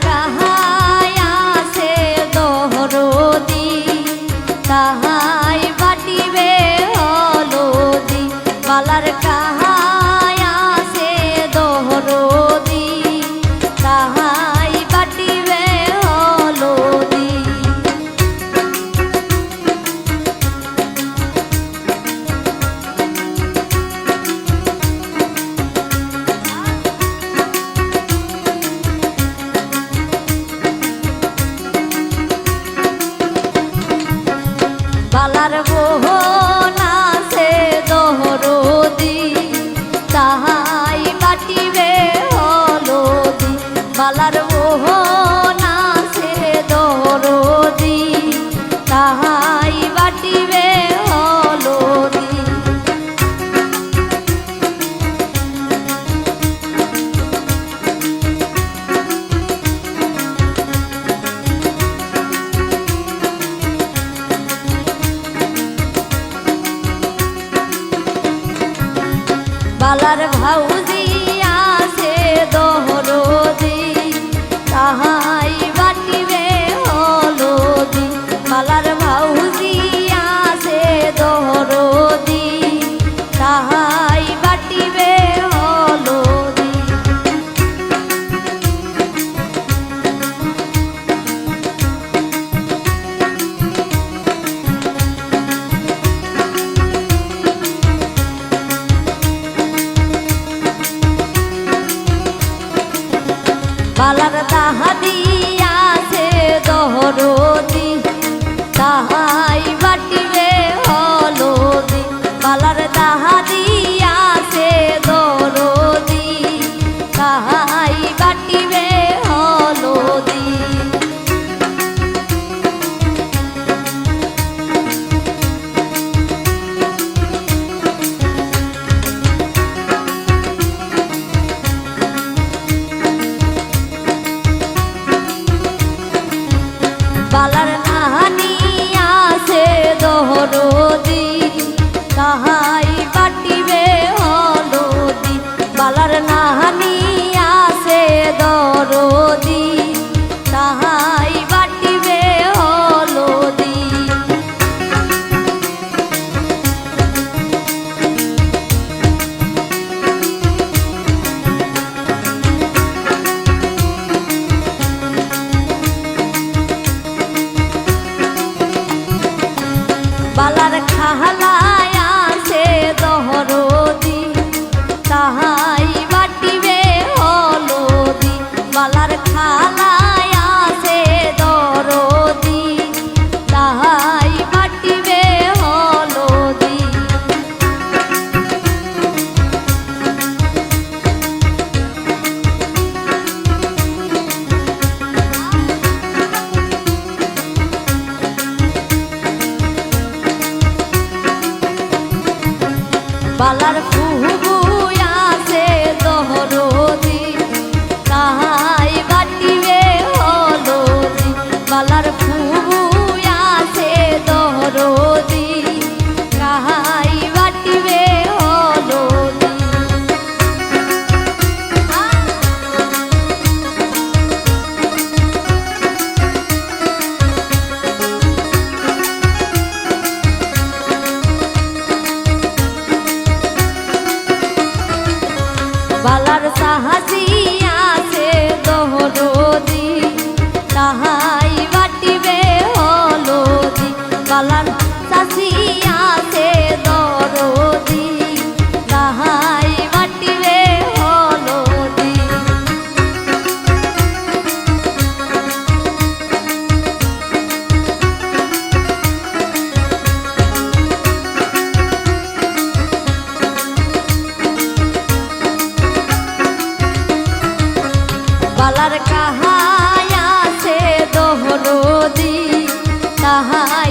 কাহা காட்டிவே বালার তাহা দিয়াছে দহরদি তাহাই বাটিবে বালার ফুল বালার সাহাসি আছে দিন তাহা কালার কাহায় আছে দহনদী তাহা